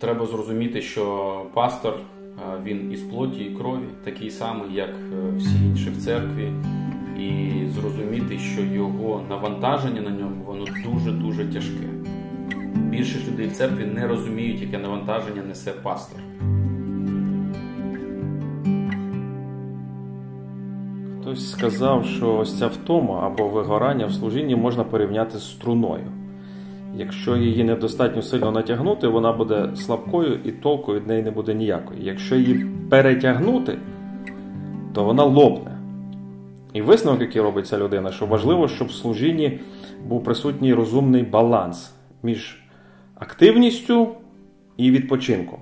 треба зрозуміти, що пастор він із плоті і крові, такий самий, як е, всі інші в церкві, і зрозуміти, що його навантаження на ньому воно дуже-дуже тяжке. Більшість людей в церкві не розуміють, яке навантаження несе пастор. Хтось сказав, що ось ця втома або вигорання в служінні можна порівняти з струною. Якщо її недостатньо сильно натягнути, вона буде слабкою і толку від неї не буде ніякої. Якщо її перетягнути, то вона лопне. І висновок, який робить ця людина, що важливо, щоб в служінні був присутній розумний баланс між активністю і відпочинком.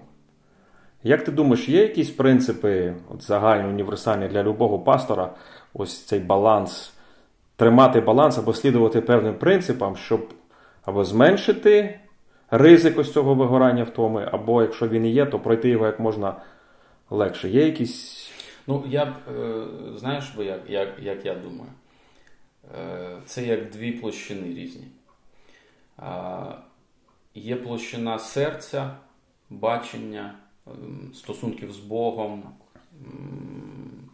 Як ти думаєш, є якісь принципи от загальні, універсальні для любого пастора, ось цей баланс, тримати баланс або слідувати певним принципам, щоб або зменшити ризик ось цього вигорання втоми, або якщо він і є, то пройти його як можна легше. Є якісь. Ну, я б, е, знаєш, бо як, як, як я думаю, е, це як дві площини різні. Є площина серця, бачення, ем, стосунків з Богом,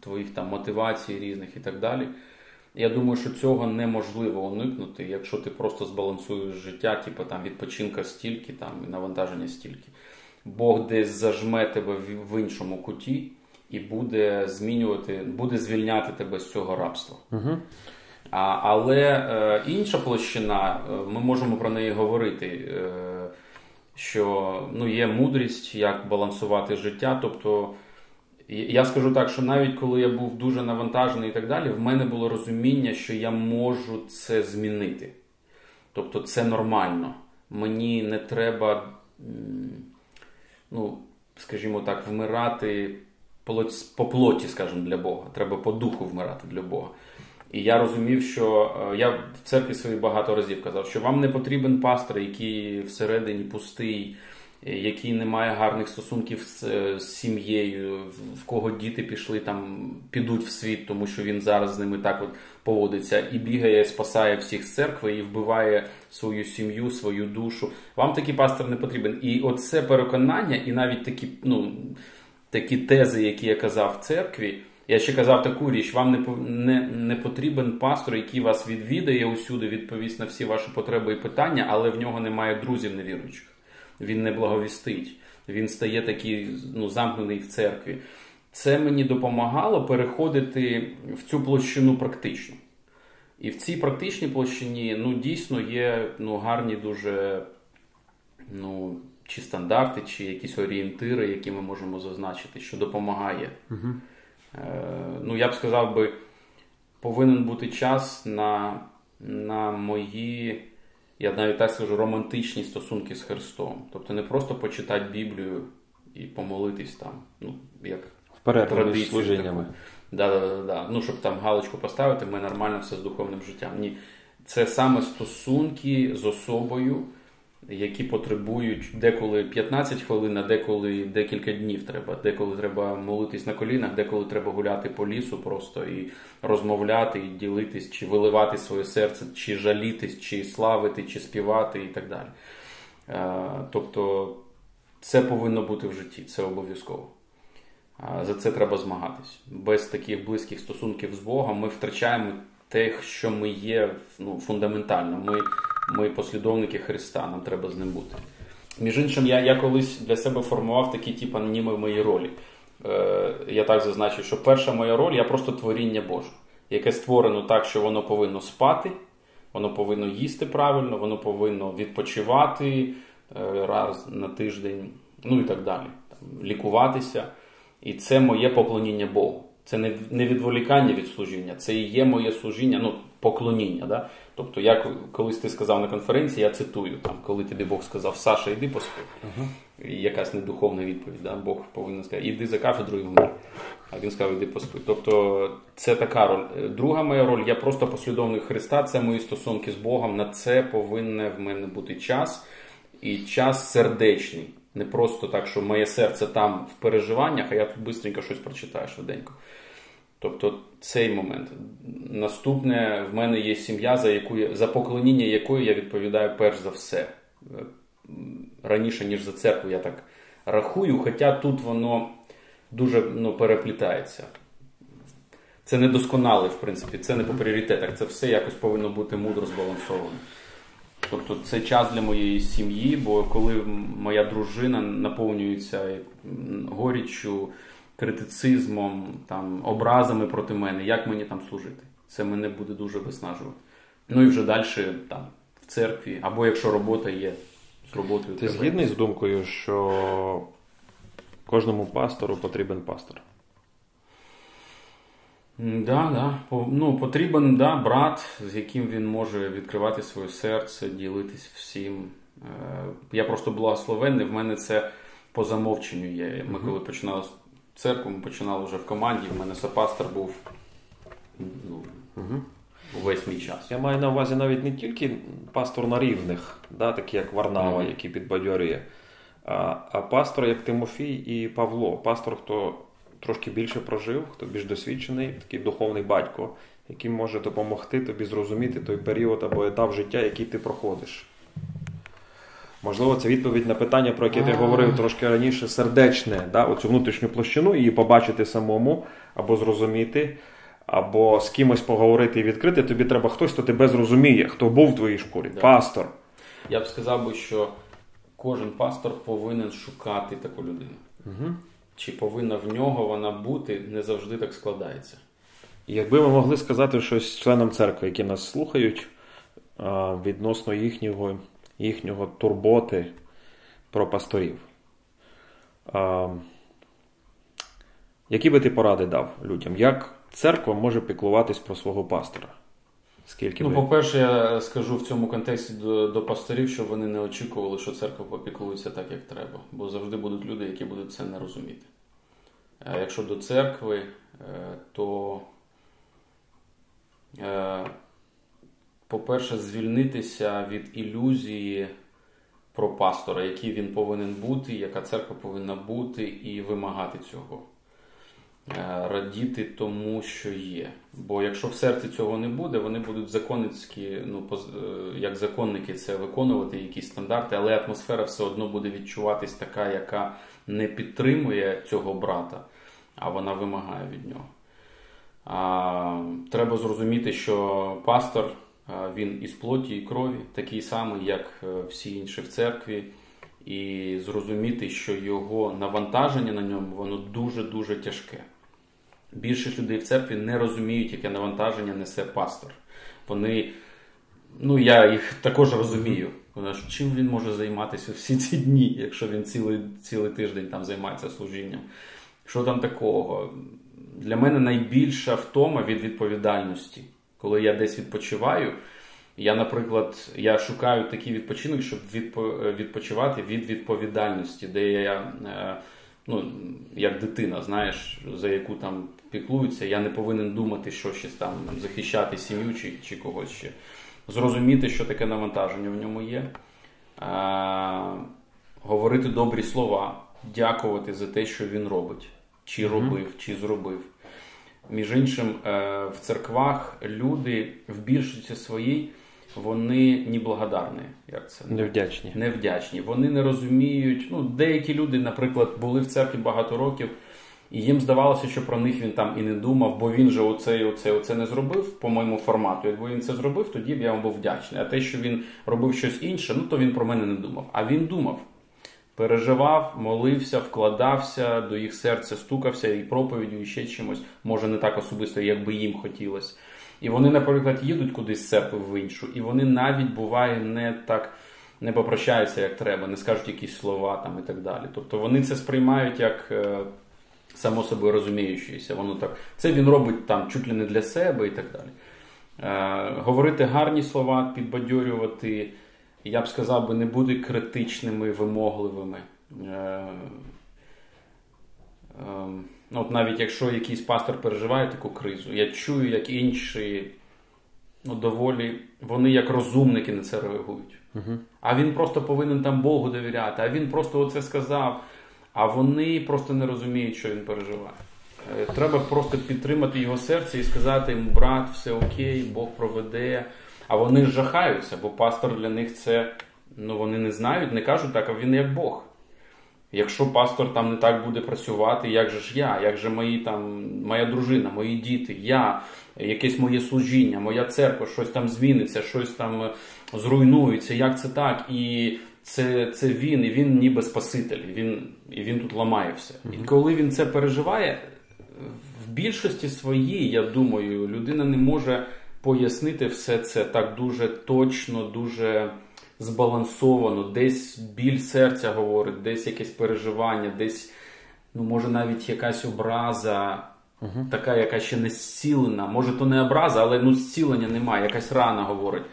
твоїх там мотивацій різних і так далі. Я думаю, що цього неможливо уникнути, якщо ти просто збалансуєш життя, типу там відпочинка стільки, там і навантаження стільки. Бог десь зажме тебе в іншому куті і буде змінювати, буде звільняти тебе з цього рабства. Угу. А, Але е, інша площина, е, ми можемо про неї говорити. Е, що ну, є мудрість, як балансувати життя. Тобто я скажу так, що навіть коли я був дуже навантажений і так далі, в мене було розуміння, що я можу це змінити. Тобто це нормально. Мені не треба, ну, скажімо так, вмирати по плоті, скажімо, для Бога. Треба по духу вмирати для Бога. І я розумів, що е, я в церкві своїй багато разів казав, що вам не потрібен пастор, який всередині пустий який не має гарних стосунків з, е, з сім'єю, в кого діти пішли там, підуть в світ, тому що він зараз з ними так от поводиться і бігає, спасає всіх з церкви і вбиває свою сім'ю, свою душу. Вам такий пастор не потрібен. І оце переконання, і навіть такі, ну, такі тези, які я казав в церкві. Я ще казав таку річ: вам не не, не потрібен пастор, який вас відвідає усюди, відповість на всі ваші потреби і питання, але в нього немає друзів невіруючих він не благовістить, він стає такий ну, замкнений в церкві. Це мені допомагало переходити в цю площину практично. І в цій практичній площині ну, дійсно є ну, гарні дуже ну, чи стандарти, чи якісь орієнтири, які ми можемо зазначити, що допомагає. Угу. Е, ну, Я б сказав би, повинен бути час на, на мої я навіть так скажу, романтичні стосунки з Христом. Тобто не просто почитати Біблію і помолитись там, ну, як Вперед служіннями. Да, да, да, да. Ну, щоб там галочку поставити, ми нормально все з духовним життям. Ні. Це саме стосунки з особою які потребують деколи 15 хвилин, а деколи декілька днів треба. Деколи треба молитись на колінах, деколи треба гуляти по лісу просто і розмовляти, і ділитись, чи виливати своє серце, чи жалітись, чи славити, чи співати, і так далі. Е, тобто це повинно бути в житті, це обов'язково. За це треба змагатись. Без таких близьких стосунків з Богом ми втрачаємо те, що ми є ну, фундаментально. Ми ми послідовники Христа, нам треба з ним бути. Між іншим, я я колись для себе формував такі типу, аноніми мої ролі. Е, Я так зазначу, що перша моя роль я просто творіння Боже, яке створено так, що воно повинно спати, воно повинно їсти правильно, воно повинно відпочивати е, раз на тиждень, ну і так далі. Там, Лікуватися. І це моє поклоніння Богу. Це не не відволікання від служіння, це і є моє служіння, ну, поклоніння. Да? Тобто, як колись ти сказав на конференції, я цитую, там, коли тобі Бог сказав, Саша, йди поспи. Uh-huh. І якась недуховна відповідь. Да? Бог повинен сказати, іди за кафедрою вмир. А він сказав, іди поспи. Тобто, це така роль. Друга моя роль, я просто послідовник Христа, це мої стосунки з Богом. На це повинен в мене бути час і час сердечний. Не просто так, що моє серце там в переживаннях, а я тут швидко щось прочитаю швиденько. Тобто цей момент. Наступне в мене є сім'я, за яку за поклоніння якої я відповідаю перш за все. раніше, ніж за церкву, я так рахую, хоча тут воно дуже ну, переплітається. Це не досконале, в принципі, це не по пріоритетах, це все якось повинно бути мудро збалансовано. Тобто це час для моєї сім'ї, бо коли моя дружина наповнюється горіччю, критицизмом, там, образами проти мене, як мені там служити? Це мене буде дуже виснажувати. Ну і вже далі там, в церкві, або якщо робота є з роботою. Ти згідний з думкою, що кожному пастору потрібен пастор? Да, да. Ну, Потрібен да, брат, з яким він може відкривати своє серце, ділитись всім. Е, я просто благословенний, в мене це по замовченню є. Ми коли починали церкву, ми починали вже в команді, в мене сопастор був ну, угу. увесь мій час. Я маю на увазі навіть не тільки пастор на рівних, да, такі як Варнава, mm який підбадьорює, а, а пастор як Тимофій і Павло. Пастор, хто трошки більше прожив, хто більш досвідчений, такий духовний батько, який може допомогти тобі зрозуміти той період або етап життя, який ти проходиш. Можливо, це відповідь на питання, про яке ти говорив трошки раніше, сердечне, да? оцю внутрішню площину, її побачити самому, або зрозуміти, або з кимось поговорити і відкрити. Тобі треба хтось, хто тебе зрозуміє, хто був в твоїй шкурі, да. пастор. Я б сказав би, що кожен пастор повинен шукати таку людину. Угу чи повинна в нього вона бути, не завжди так складається. Якби ми могли сказати щось членам церкви, які нас слухають, відносно їхнього їхнього турботи про пасторів, які би ти поради дав людям? Як церква може піклуватись про свого пастора? Скільки Ну, ви... по-перше, я скажу в цьому контексті до до пасторів, щоб вони не очікували, що церква попіклується так, як треба. Бо завжди будуть люди, які будуть це не розуміти. А якщо до церкви, е, то, е, по-перше, звільнитися від ілюзії про пастора, який він повинен бути, яка церква повинна бути, і вимагати цього. Е, радіти тому, що є. Бо якщо в серці цього не буде, вони будуть законницькі, ну, е, як законники, це виконувати якісь стандарти, але атмосфера все одно буде відчуватись така, яка не підтримує цього брата, а вона вимагає від нього. А, Треба зрозуміти, що пастор він із плоті і крові, такий самий, як е, всі інші в церкві. І зрозуміти, що його навантаження на ньому воно дуже-дуже тяжке. Більшість людей в церкві не розуміють, яке навантаження несе пастор. Вони, ну я їх також розумію. Чим він може займатися всі ці дні, якщо він цілий цілий тиждень там займається служінням? Що там такого? Для мене найбільша втома від відповідальності. Коли я десь відпочиваю, я, наприклад, я шукаю такий відпочинок, щоб відпочивати від відповідальності, де я. Е, ну, як дитина, знаєш, за яку там піклуються, я не повинен думати, що щось там захищати сім'ю чи чи когось ще. Зрозуміти, що таке навантаження в ньому є. А, Говорити добрі слова, дякувати за те, що він робить, чи робив, чи зробив. Між іншим, е, в церквах люди в більшості своїй вони неблагодарні. Як це? Невдячні. Невдячні. Вони не розуміють. Ну, Деякі люди, наприклад, були в церкві багато років, і їм здавалося, що про них він там і не думав, бо він же оце і оце, оце не зробив по моєму формату. Якби він це зробив, тоді б я вам був вдячний. А те, що він робив щось інше, ну то він про мене не думав. А він думав. Переживав, молився, вкладався, до їх серця стукався і проповіддю, і ще чимось, може не так особисто, як би їм хотілося. І вони, наприклад, їдуть кудись з церкви в іншу, і вони навіть буває не так не попрощаються, як треба, не скажуть якісь слова там і так далі. Тобто вони це сприймають як е, само собою розуміючися. Воно так, це він робить там чуть ли не для себе і так далі. Е, говорити гарні слова, підбадьорювати, я б сказав би, не бути критичними, вимогливими. Е, ем, Ну, от Навіть якщо якийсь пастор переживає таку кризу, я чую, як інші ну, доволі, вони як розумники на це реагують. uh А він просто повинен там Богу довіряти, а він просто оце сказав. А вони просто не розуміють, що він переживає. Е, треба просто підтримати його серце і сказати йому, брат, все окей, Бог проведе. А вони жахаються, бо пастор для них це ну вони не знають, не кажуть так, а він як Бог. Якщо пастор там не так буде працювати, як же ж я, як же мої там, моя дружина, мої діти, я, якесь моє служіння, моя церква, щось там зміниться, щось там е, зруйнується, як це так? І це це він, і він ніби Спаситель, і він і він тут ламає все. І коли він це переживає, в більшості своїй, я думаю, людина не може пояснити все це так дуже точно, дуже збалансовано, десь біль серця говорить, десь якесь переживання, десь, ну, може, навіть якась образа, uh така, яка ще не зцілена. Може, то не образа, але ну, зцілення немає, якась рана говорить.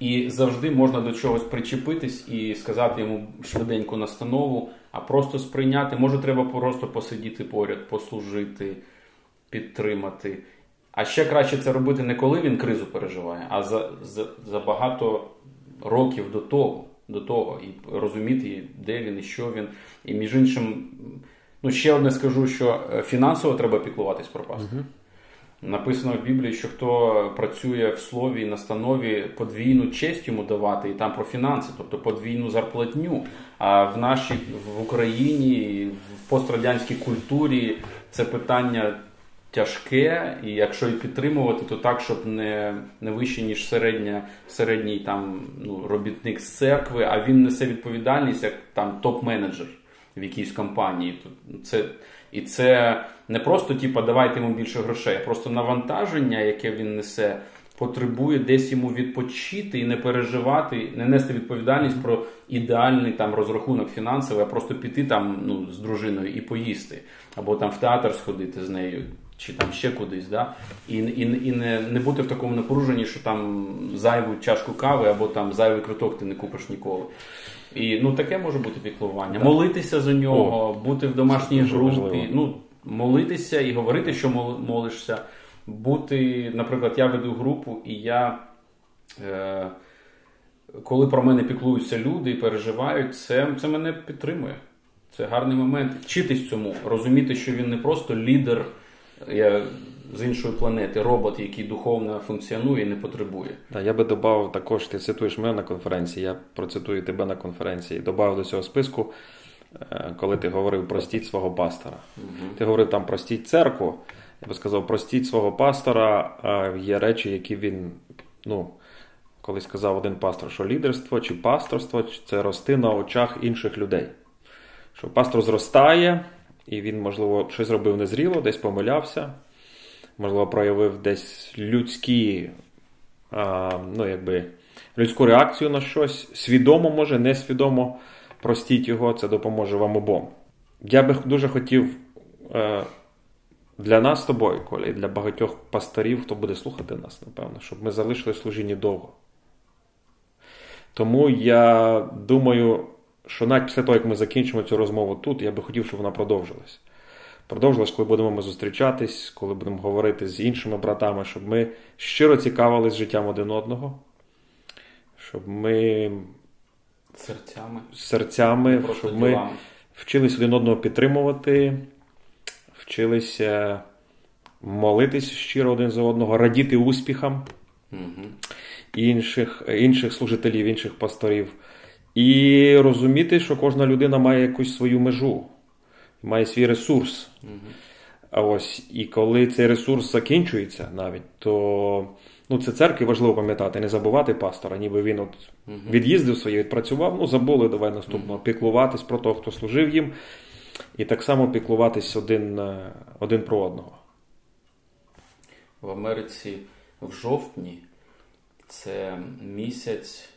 І завжди можна до чогось причепитись і сказати йому швиденьку настанову, а просто сприйняти. Може, треба просто посидіти поряд, послужити, підтримати. А ще краще це робити не коли він кризу переживає, а за за, за багато років до того, до того, і розуміти, де він і що він. І між іншим, ну ще одне скажу, що е, фінансово треба піклуватись про пастора. uh Написано в Біблії, що хто працює в слові і настанові, подвійну честь йому давати, і там про фінанси, тобто подвійну зарплатню. А в нашій в Україні, в пострадянській культурі це питання тяжке, і якщо і підтримувати, то так, щоб не не вище, ніж середня, середній там ну, робітник з церкви, а він несе відповідальність як там топ-менеджер в якійсь компанії. Це, І це не просто типу, давайте йому більше грошей, а просто навантаження, яке він несе. Потребує десь йому відпочити і не переживати, не нести відповідальність про ідеальний там розрахунок фінансовий, а просто піти там ну, з дружиною і поїсти, або там в театр сходити з нею чи там ще кудись, да? і і, і не не бути в такому напруженні, що там зайву чашку кави або там зайвий квиток ти не купиш ніколи. І ну таке може бути піклування. Да. Молитися за нього, О, бути в домашній групі, ну, молитися і говорити, що молишся. Бути, наприклад, я веду групу, і я. Е, коли про мене піклуються люди і переживають, це це мене підтримує. Це гарний момент. Вчитись цьому, розуміти, що він не просто лідер я з іншої планети, робот, який духовно функціонує і не потребує. Да, я би додав також, ти цитуєш мене на конференції, я процитую тебе на конференції. Додав до цього списку, е, коли ти говорив простіть свого пастора. Угу. Ти говорив там простіть церкву. Я би сказав, простіть свого пастора. Є речі, які він, ну, колись сказав один пастор, що лідерство чи пасторство це рости на очах інших людей. Що пастор зростає, і він, можливо, щось робив незріло, десь помилявся, можливо, проявив десь людські, а, ну, якби, людську реакцію на щось. Свідомо, може, несвідомо простіть його, це допоможе вам обом. Я би дуже хотів е, для нас з тобою, Коля, і для багатьох пасторів, хто буде слухати нас, напевно, щоб ми залишили служіння довго. Тому я думаю, що навіть після того, як ми закінчимо цю розмову тут, я би хотів, щоб вона продовжилась. Продовжилась, коли будемо ми зустрічатись, коли будемо говорити з іншими братами, щоб ми щиро цікавились життям один одного, щоб ми серцями, серцями щоб ми вчились один одного підтримувати, вчилися молитись щиро один за одного, радіти успіхам угу. інших, інших служителів, інших пасторів. І розуміти, що кожна людина має якусь свою межу, має свій ресурс. Угу. А ось, І коли цей ресурс закінчується навіть, то ну, це церкві важливо пам'ятати, не забувати пастора, ніби він от угу. від'їздив своє, відпрацював, ну забули, давай наступного, угу. піклуватись про того, хто служив їм, і так само піклуватись один, е, один про одного. В Америці в жовтні це місяць.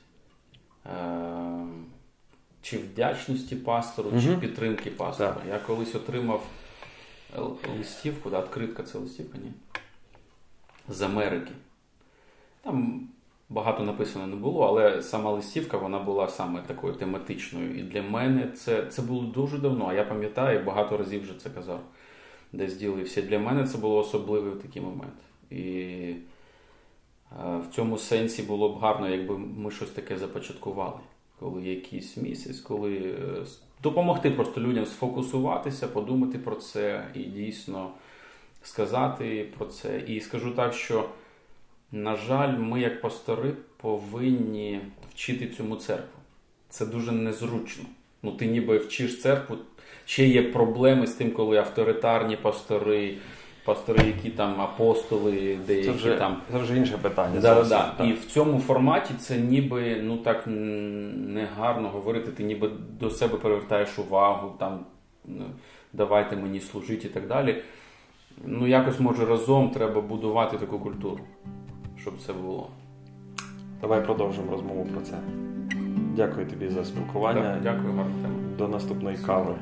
Ем, чи вдячності пастору, угу. чи підтримки пастора. Так. Я колись отримав листівку, да, відкритка це листівка, ні? З Америки. Там багато написано не було, але сама листівка вона була саме такою тематичною. І для мене це це було дуже давно. А я пам'ятаю, багато разів вже це казав, десь ділився. Для мене це було особливий такий момент. І в цьому сенсі було б гарно, якби ми щось таке започаткували, коли якийсь місяць, коли е, допомогти просто людям сфокусуватися, подумати про це і дійсно сказати про це. І скажу так, що, на жаль, ми, як пастори, повинні вчити цьому церкву. це дуже незручно. Ну, ти ніби вчиш церкву. Ще є проблеми з тим, коли авторитарні пастори, пастори, які там апостоли, деякі Це вже, там. це вже інше питання. Да, зовсім, да. так. І в цьому форматі це ніби ну так негарно говорити, ти ніби до себе перевертаєш увагу, там давайте мені служити і так далі. Ну, якось може разом треба будувати таку культуру, щоб це було. Давай продовжимо розмову про це. Дякую тобі за спілкування. Так, дякую, гарна. До наступної кави.